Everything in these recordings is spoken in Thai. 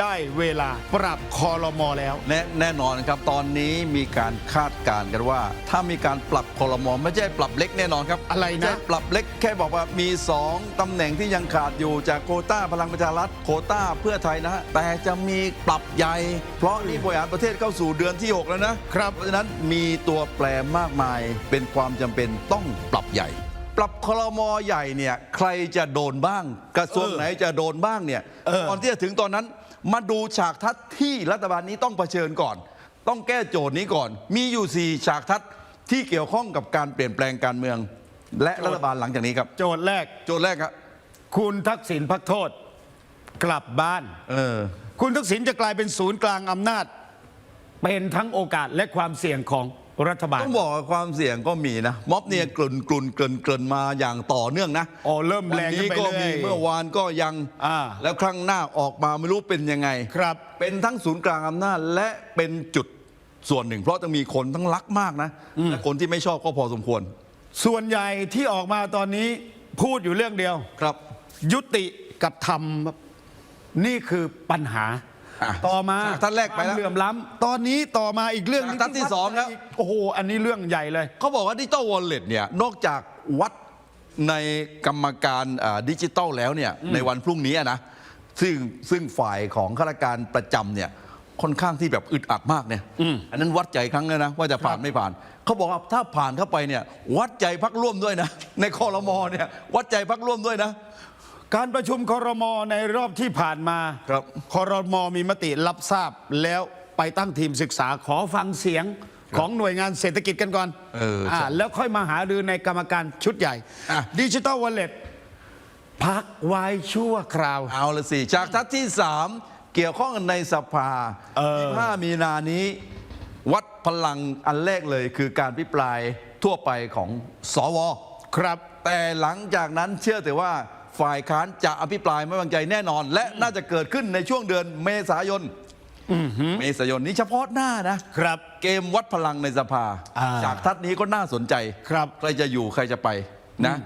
ได้เวลาปรับคอรมอแล้ว แน่แน่นอนครับตอนนี้มีการคาดการณ์กันว่า ถ้ามีการปรับคอรมอไม่ใช่ปรับเล็กแน่นอนครับอะไรนะ ม่ใช่ปรับเล็กแค่บอกว่ามี 2ตำแหน่งที่ยังขาดอยู่จากโควต้าพลังประชารัฐโควต้าเพื่อไทยนะฮะแต่จะมีปรับใหญ่ เพราะนี่บริหารประเทศเข้าสู่เดือนที่ 6 แล้วนะครับ เพราะฉะนั้นมีตัวแปรมากมายเป็นความจำเป็นต้องปรับใหญ่ ปรับคอรมอใหญ่เนี่ยใครจะโดนบ้าง กระทรวงไหนจะโดนบ้างเนี่ยเออ ก่อนที่จะถึงตอนนั้น มาดูฉากทัศน์ที่รัฐบาลนี้ต้องเผชิญก่อน ต้องแก้โจทย์นี้ก่อน มีอยู่ 4 ฉากทัศน์ที่เกี่ยวข้องกับการเปลี่ยนแปลงการเมือง และรัฐบาลหลังจากนี้ครับ โจทย์แรก โจทย์แรกครับคุณทักษิณพักโทษ กลับบ้าน เออ คุณทักษิณจะกลายเป็นศูนย์กลางอำนาจ เป็นทั้งโอกาสและความเสี่ยงของ รัฐบาล ต้องบอกว่าความเสี่ยงก็มีนะ ม็อบเนี่ยกลุ่นกลุ่นเกลิ่นเกลิ่นมาอย่างต่อเนื่องนะอ๋อเริ่มแรงวันขึ้นี้นไปก็เรื่มีอยเมื่อวานก็ยังอ่า แล้วครั้งหน้าออกมาไม่รู้เป็นยังไง ครับ เป็นทั้งศูนย์กลางอำนาจและเป็นจุดส่วนหนึ่ง เพราะต้องมีคนทั้งรักมากนะและคนที่ไม่ชอบก็พอสมควรส่วนใหญ่ที่ออกมาตอนนี้พูดอยู่เรื่องเดียว ครับ ยุติกับธรรมนี่คือปัญหาอ่ะต่อมาท่านแรกไปแล้ว ควมเหลื่อมล้ำตอนนี้ต่อมาอีกเรื่องหงท่านที่สองครับ โอ้โหอันนี้เรื่องใหญ่เลย เขาบอกว่าดิจิตอลวอลเล็ตเนี่ยนอกจากวัดในกรรมการดิจิตอลแล้วเนี่ยในวันพรุ่งนี้อะนะซึ่งซึ่งฝ่ายของข้าราชการประจำเนี่ยค่อนข้างที่แบบอึดอัดมากเนี่ยอันนั้นวัดใจครั้งเลยนะ ว่าจะผ่านไม่ผ่าน เขาบอกว่าถ้าผ่านเข้าไปเนี่ยวัดใจพักร่วมด้วยนะ ในคอรมอเนี่ยวัดใจพักร่วมด้วยนะ การประชุมครมในรอบที่ผ่านมาครับครมมีมติรับทราบแล้วไปตั้งทีมศึกษาขอฟังเสียงของหน่วยงานเศรษฐกิจกันก่อนเออใช่าแล้วค่อยมาหารือในกรรมการชุดใหญ่อะดิจิตอลวอลเล็ตพักไว้ชั่วคราว เอาละสิจากทัศน์ที่ 3 เกี่ยวข้องกันในสภาเออ25มีนานี้ วัดพลังอันแรกเลยคือการพิปรายทั่วไปของสว ครับ แต่หลังจากนั้นเชื่อแต่ว่า ฝ่ายค้านจะอภิปรายไม่วางใจแน่นอน และน่าจะเกิดขึ้นในช่วงเดือนเมษายนเมษายนนี้เฉพาะหน้านะครับ เกมวัดพลังในสภาอ่าฉากทัศน์นี้ก็น่าสนใจครับใครจะอยู่ใครจะไปนะ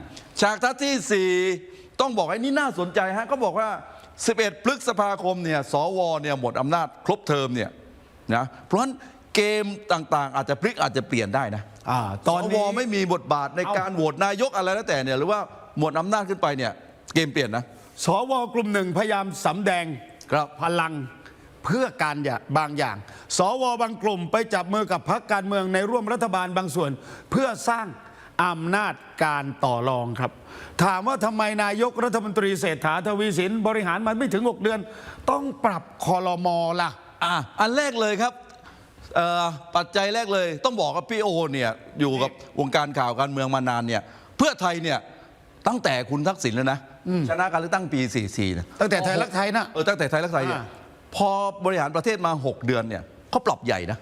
ฉากทัศน์ที่ 4 ต้องบอกไอ้นี่น่าสนใจฮะก็บอกว่า 11 พฤษภาคมเนี่ยสวเนี่ยหมดอำนาจครบเทอมเนี่ยนะเพราะฉะนั้นเกมต่างๆ อาจจะพลิกอาจจะเปลี่ยนได้นะอ่าตอนสนี้วไม่มีบทบาทในเอ้าการโหวตนายกอะไรแล้วแต่เนี่ยหรือว่าหมดอำนาจขึ้นไปเนี่ย เกมเปลี่ยนนะ สวกลุ่มหนึ่งพยายามสำแดงครับพลังเพื่อการอย่างบางอย่าง สวบางกลุ่มไปจับมือกับพรรคการเมืองในร่วมรัฐบาลบางส่วน เพื่อสร้างอำนาจการต่อรองครับ ถามว่าทำไมนายกรัฐมนตรีเศรษฐาทวีสินบริหารมันไม่ถึง 6 เดือน ต้องปรับคอรมอล่ะ อะอันแรกเลยครับเอ่อปัจจัยแรกเลย ต้องบอกว่าพี่โอเนี่ยอยู่กับวงการข่าวการเมืองมานานเนี่ยเพื่อไทยเนี่ยตั้งแต่คุณทักษิณแล้วนะ ชนะการเลือกตั้งปี 44นะตั้งแต่ไทยรักไทยนะเออตั้งแต่ไทยรักไทยเนี่ยอ่า พอบริหารประเทศมา 6 เดือนเนี่ยเขาปรับใหญ่นะ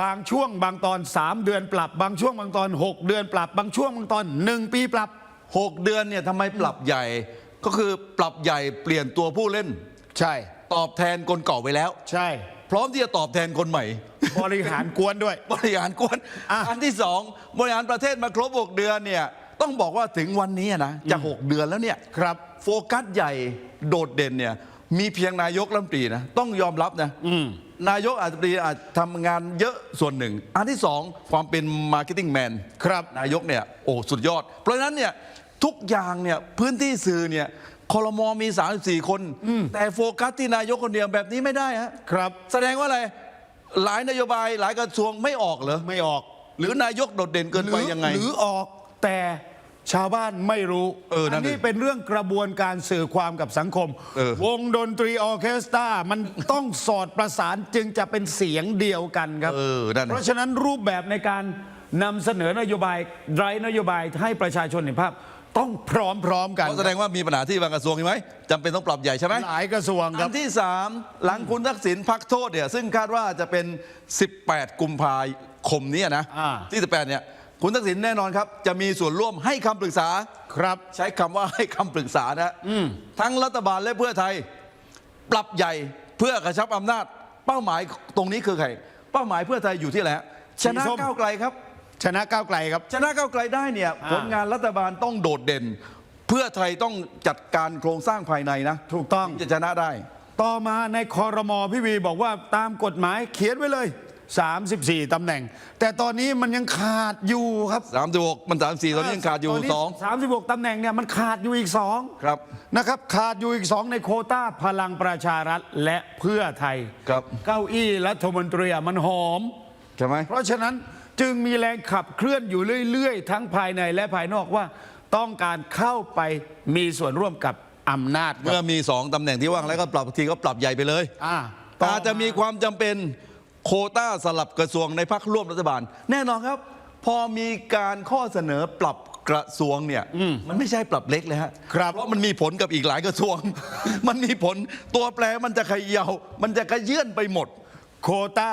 บางช่วงบางตอน 3 เดือนปรับ บางช่วงบางตอน 6 เดือนปรับ บางช่วงบางตอน 1 ปีปรับ 6 เดือนเนี่ยทำไมปรับใหญ่ ก็คือปรับใหญ่เปลี่ยนตัวผู้เล่น ใช่ ตอบแทนคนเก่าไปแล้ว ใช่ พร้อมที่จะตอบแทนคนใหม่ บริหารกวนด้วย บริหารกวนอะ อันที่สองบริหารประเทศมาครบ 6 เดือนเนี่ย ต้องบอกว่าถึงวันนี้นะจะ6เดือนแล้วเนี่ยครับโฟกัสใหญ่โดดเด่นเนี่ยมีเพียงนายกรัฐมนตรีนะต้องยอมรับนะนายกอาจจะอาจทำงานเยอะส่วนหนึ่ง อันที่สองความเป็นมาร์เก็ตติ้งแมนครับนายกเนี่ยโอ้สุดยอด เพราะฉะนั้นเนี่ยทุกอย่างเนี่ยพื้นที่สื่อเนี่ยคอรมอมี 34 คน แต่โฟกัสที่นายกคนเดียวแบบนี้ไม่ได้ฮะครับ แสดงว่าอะไร หลายนโยบายหลายกระทรวงไม่ออกเหรอ ไม่ออก หรือนายกโดดเด่นเกินไปยังไง หรือออก แต่ชาวบ้านไม่รู้เออนั่นดินี้เป็นเรื่องกระบวนการสื่อความกับสังคม เออ วงดนตรีออร์เคสตรามันต้องสอดประสานจึงจะเป็นเสียงเดียวกันครับ เออนั่นเพน่ะ ราะฉะนั้นรูปแบบในการนำเสนอนโยบายไร้นโยบายให้ประชาชนเห็นภาพ ต้องพร้อมๆกันเพราะแสดงว่ามีปัญหาที่บางกระทรวงใช่ไหมจำเป็นต้องปรับใหญ่ใช่ไหมหลายกระทรวงคอัรับ นที่ 3 หลังคุณทักษิณพักโทษเนี่ยซึ่งคาดว่าจะเป็น 18 กุมภาคมนี้นะอ่า ที่ 18 เนี่ย คุณทักษิณแน่นอนครับ จะมีส่วนร่วมให้คำปรึกษาครับ ใช้คำว่าให้คำปรึกษานะทั้งรัฐบาลและเพื่อไทย ปรับใหญ่เพื่อกระชับอำนาจ เป้าหมายตรงนี้คือใครเป้าหมายเพื่อไทยอยู่ที่ไหนฮะชนะสีส้มก้าวไกลครับ ชนะก้าวไกลครับ ชนะก้าวไกลได้เนี่ยอ่าผลงานรัฐบาลต้องโดดเด่น เพื่อไทยต้องจัดการโครงสร้างภายในนะถูกต้องจะชนะได้ ต่อมาในคอรมอพี่วีบอกว่าตามกฎหมายเขียนไว้เลย 34 ตำแหน่ง แต่ตอนนี้มันยังขาดอยู่ครับ36มัน34ตอนนี้ยังขาดอยู่สามสิบหกตำแหน่งเนี่ยมันขาดอยู่อีกสองครับนะครับ ขาดอยู่อีกสองในโควต้าพลังประชารัฐและเพื่อไทย ครับเก้าอี้รัฐมนตรีอะมันหอม2ใช่ไหมเพราะฉะนั้นจึงมีแรงขับเคลื่อนอยู่เรื่อย ๆ ทั้งภายในและภายนอกว่า ต้องการเข้าไปมีส่วนร่วมกับอำนาจครับเมื่อมี2ตำแหน่งที่ว่างแล้วก็ปรับบางทีก็ปรับใหญ่ไปเลยอ่าต่ออาจจะมีความจำเป็น โควต้าสลับกระทรวงในพักร่วมรัฐบาล แน่นอนครับ พอมีการข้อเสนอปรับกระทรวงเนี่ยมันไม่ใช่ปรับเล็กเลยฮะครับเพราะมันมีผลกับอีกหลายกระทรวง มันมีผลตัวแปรมันจะเขยามันจะกระเยื่อนไปหมด โควต้า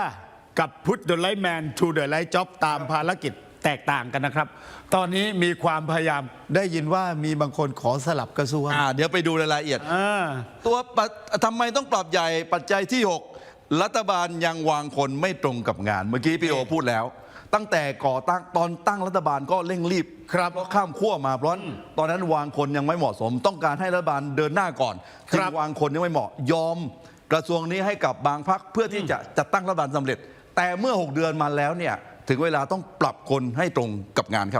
กับพุทธเด l ไล g ์แมนทูเด e ไล g ์จ็อบตามภารกิจแตกต่างกันนะครับ ตอนนี้มีความพยายามได้ยินว่ามีบางคนขอสลับกระทรวงอ่าเดี๋ยวไปดูรายละเอียดอ่าตัวปัจทำไมต้องปรับใหญ่ปัจจัยที่ 6 รัฐบาลยังวางคนไม่ตรงกับงาน เมื่อกี้พี่โอพูดแล้ว ตั้งแต่ก่อตั้งตอนตั้งรัฐบาลก็เร่งรีบครับเพราะข้ามขั้วมาเพราะตอนนั้นวางคนยังไม่เหมาะสม ต้องการให้รัฐบาลเดินหน้าก่อนครัจึบงวางคนยังไม่เหมาะยอม กระทรวงนี้ให้กับบางพักเพื่อที่จะจัดตั้งรัฐบาลสำเร็จ แต่เมื่อ 6 เดือนมาแล้วเนี่ยถึงเวลาต้องปรับคนให้ตรงกับงานครับ